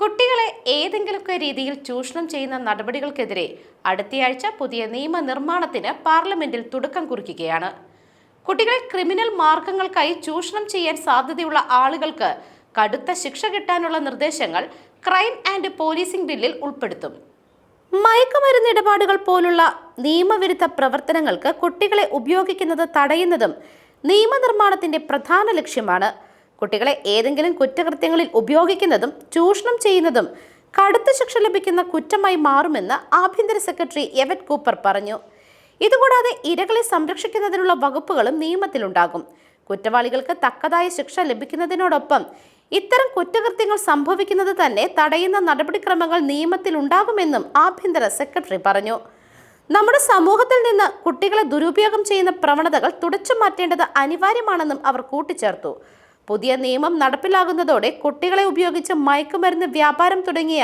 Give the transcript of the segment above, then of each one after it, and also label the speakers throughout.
Speaker 1: കുട്ടികളെ ഏതെങ്കിലുമൊക്കെ രീതിയിൽ ചൂഷണം ചെയ്യുന്ന നടപടികൾക്കെതിരെ അടുത്തയാഴ്ച പുതിയ നിയമനിർമ്മാണത്തിന് പാർലമെന്റിൽ തുടക്കം കുറിക്കുകയാണ്. കുട്ടികളെ ക്രിമിനൽ മാർഗങ്ങൾക്കായി ചൂഷണം ചെയ്യാൻ സാധ്യതയുള്ള ആളുകൾക്ക് കടുത്ത ശിക്ഷ കിട്ടാനുള്ള നിർദ്ദേശങ്ങൾ ക്രൈം ആൻഡ് പോലീസിംഗ് ബില്ലിൽ ഉൾപ്പെടുത്തും. മയക്കുമരുന്ന് ഇടപാടുകൾ പോലുള്ള നിയമവിരുദ്ധ പ്രവർത്തനങ്ങൾക്ക് കുട്ടികളെ ഉപയോഗിക്കുന്നത് തടയുന്നതും നിയമനിർമ്മാണത്തിന്റെ പ്രധാന ലക്ഷ്യമാണ്. കുട്ടികളെ ഏതെങ്കിലും കുറ്റകൃത്യങ്ങളിൽ ഉപയോഗിക്കുന്നതും ചൂഷണം ചെയ്യുന്നതും കടുത്ത ശിക്ഷ ലഭിക്കുന്ന കുറ്റമായി മാറുമെന്ന് ആഭ്യന്തര സെക്രട്ടറി എവറ്റ് കൂപ്പർ പറഞ്ഞു. ഇതുകൂടാതെ ഇരകളെ സംരക്ഷിക്കുന്നതിനുള്ള വകുപ്പുകളും നിയമത്തിലുണ്ടാകും. കുറ്റവാളികൾക്ക് തക്കതായ ശിക്ഷ ലഭിക്കുന്നതിനോടൊപ്പം ഇത്തരം കുറ്റകൃത്യങ്ങൾ സംഭവിക്കുന്നത് തന്നെ തടയുന്ന നടപടിക്രമങ്ങൾ നിയമത്തിലുണ്ടാകുമെന്നും ആഭ്യന്തര സെക്രട്ടറി പറഞ്ഞു. നമ്മുടെ സമൂഹത്തിൽ നിന്ന് കുട്ടികളെ ദുരുപയോഗം ചെയ്യുന്ന പ്രവണതകൾ തുടച്ചു മാറ്റേണ്ടത് അനിവാര്യമാണെന്നും അവർ കൂട്ടിച്ചേർത്തു. പുതിയ നിയമം നടപ്പിലാകുന്നതോടെ കുട്ടികളെ ഉപയോഗിച്ച് മയക്കുമരുന്ന് വ്യാപാരം തുടങ്ങിയ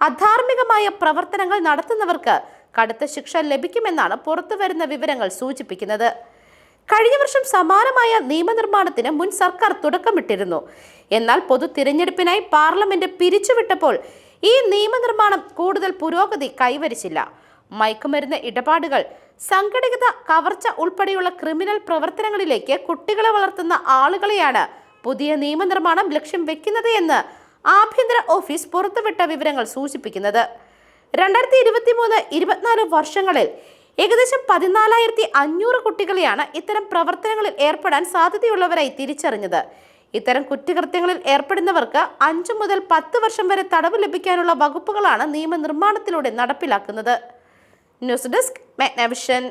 Speaker 1: അധാർമികമായ പ്രവർത്തനങ്ങൾ നടത്തുന്നവർക്ക് കടുത്ത ശിക്ഷ ലഭിക്കുമെന്നാണ് പുറത്തുവരുന്ന വിവരങ്ങൾ സൂചിപ്പിക്കുന്നത്. കഴിഞ്ഞ വർഷം സമാനമായ നിയമനിർമ്മാണത്തിന് മുൻ സർക്കാർ തുടക്കമിട്ടിരുന്നു. എന്നാൽ പൊതു തിരഞ്ഞെടുപ്പിനായി പാർലമെന്റ് പിരിച്ചുവിട്ടപ്പോൾ ഈ നിയമനിർമ്മാണം കൂടുതൽ പുരോഗതി കൈവരിച്ചില്ല. മയക്കുമരുന്ന് ഇടപാടുകൾ സംഘടിത കവർച്ച ഉൾപ്പെടെയുള്ള ക്രിമിനൽ പ്രവർത്തനങ്ങളിലേക്ക് കുട്ടികളെ വളർത്തുന്ന ആളുകളെയാണ് പുതിയ നിയമനിർമ്മാണം ലക്ഷ്യം വെക്കുന്നത് എന്ന് ആഭ്യന്തര ഓഫീസ് പുറത്തുവിട്ട വിവരങ്ങൾ സൂചിപ്പിക്കുന്നത്. രണ്ടായിരത്തി ഇരുപത്തി മൂന്ന് ഇരുപത്തിനാല് വർഷങ്ങളിൽ ഏകദേശം പതിനാലായിരത്തി അഞ്ഞൂറ് കുട്ടികളെയാണ് ഇത്തരം പ്രവർത്തനങ്ങളിൽ ഏർപ്പെടാൻ സാധ്യതയുള്ളവരായി തിരിച്ചറിഞ്ഞത്. ഇത്തരം കുറ്റകൃത്യങ്ങളിൽ ഏർപ്പെടുന്നവർക്ക് അഞ്ചു മുതൽ പത്ത് വർഷം വരെ തടവ് ലഭിക്കാനുള്ള വകുപ്പുകളാണ് നിയമനിർമ്മാണത്തിലൂടെ നടപ്പിലാക്കുന്നത്. News desk Meghnavision.